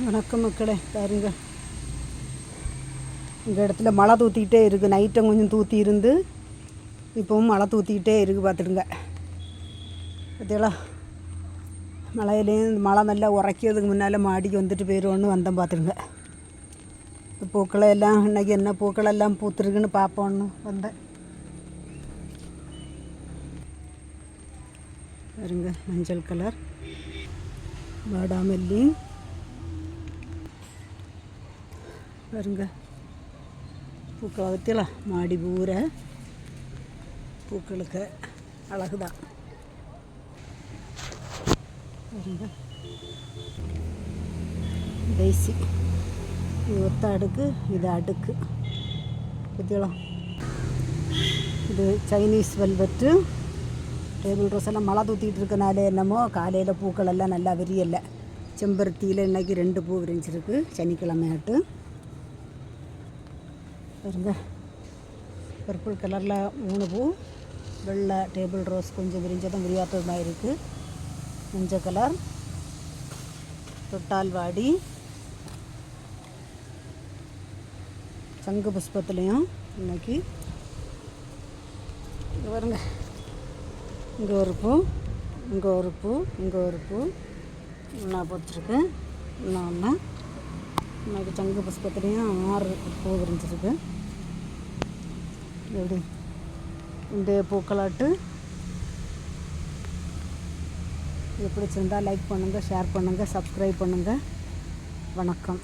வணக்கம் மக்களே பாருங்க. இந்த இடத்துல மழை தூத்திக்கிட்டே இருக்குது நைட்டும் கொஞ்சம் தூத்தி இருந்து இப்போவும் மழை தூத்திக்கிட்டே இருக்குது பார்த்துடுங்க பார்த்தீங்களா மழையிலேயும் மழை நல்லா உரைக்கிறதுக்கு முன்னால் மாடிக்கு வந்துட்டு போயிடுவோன்னு வந்தேன் பார்த்துடுங்க இந்த பூக்களை எல்லாம் இன்னைக்கு என்ன பூக்களெல்லாம் பூத்துருக்குன்னு பார்ப்போன்னு வந்தேன். பாருங்க மஞ்சள் கலர் வாடாமல்லி. பாருங்க. பூக்களை மாடி பூரை பூக்களுக்கு அழகுதான். பாருங்க. டெய்ஸி இது ஒத்த அடுக்கு இது அடுக்கு. பற்றியலாம் இது சைனீஸ் வெல்வெட்டு டேபிள் ரோஸ் எல்லாம் மழை தூத்திக்கிட்டு இருக்கனால என்னமோ காலையில் பூக்கள் எல்லாம் நல்லா விரியலை. செம்பருத்தியில் இன்றைக்கி ரெண்டு பூ விரிஞ்சிருக்கு. சனிக்கிழமையாட்டு. பாருங்க. பர்பிள் கலரில் மூணு பூ. வெள்ளை டேபிள் ரோஸ் கொஞ்சம் விரிஞ்சதும் விரியாத்ததுமாக இருக்குது மஞ்சள் கலர் தொட்டால் வாடி. சங்கு புஷ்பத்துலேயும் இன்னைக்கு. இங்கே பாருங்க. இங்கே ஒரு பூ. இங்கே ஒரு பூ. இங்கே ஒரு பூ. நான் போட்டிருக்கு இன்னும் ஒன்று சங்கு புஷ்பத்துலேயும் ஆறு பூ விரிஞ்சிருக்கு எப்படி? இந்த பூக்களாட்டு. எப்படி பிடிச்சிருந்தா லைக் பண்ணுங்கள் ஷேர் பண்ணுங்கள் சப்ஸ்கிரைப் பண்ணுங்கள் வணக்கம்.